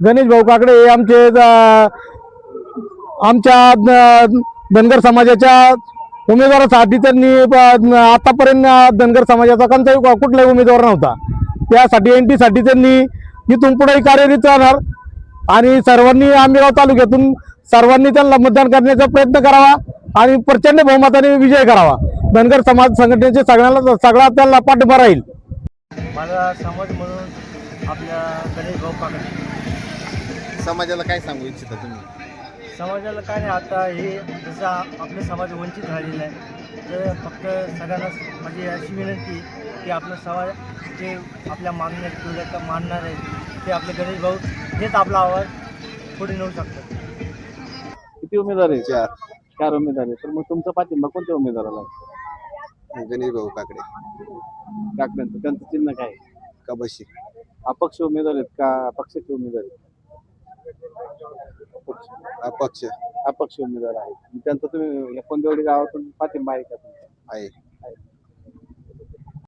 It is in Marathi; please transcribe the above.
गणेश भाऊ काकडे हे आमचे आमच्या धनगर समाजाच्या उमेदवारासाठी त्यांनी आतापर्यंत धनगर समाजाचा कोणताही कुठलाही उमेदवार नव्हता. त्यासाठी एन टीसाठी त्यांनी इथून पुढेही कार्यरत राहणार. आणि सर्वांनी आंबेगाव तालुक्यातून सर्वांनी त्यांना मतदान करण्याचा प्रयत्न करावा आणि प्रचंड बहुमताने विजय करावा. धनगर समाज संघटनेचे सगळ्यांना सगळा त्यांना पाठिंबा राहील. माझा समाज म्हणून आपल्या गणेश भाऊ काकडे समाजाला काय सांगू इच्छिता तुम्ही? समाजाला काय नाही आता हे जसं आपले समाज वंचित राहिलेला आहे तर फक्त सगळ्यांना माझी अशी विनंती की आपलं समाज जे आपल्या मागण्या ठेवल्या मानणार आहेत ते आपले गणेश भाऊ हेच आपला आवाज पुढे नेऊ शकतात. किती उमेदवार आहे चार. चार उमेदवार आहे तर मग तुमचा पाठिंबा कोणत्या उमेदवाराला आहे? गणेश भाऊ काकडे काकड्यांचं त्यांचं चिन्ह काय आहे? कबशी. अपक्ष उमेदवार आहेत का पक्षाचे उमेदवार आहेत? अपक्ष. अपक्ष अपक्ष उमेदवार आहेत. त्यांचा तुम्ही या कोणत्या गावातून पाठिंबा आहे का? तुमचा आहे.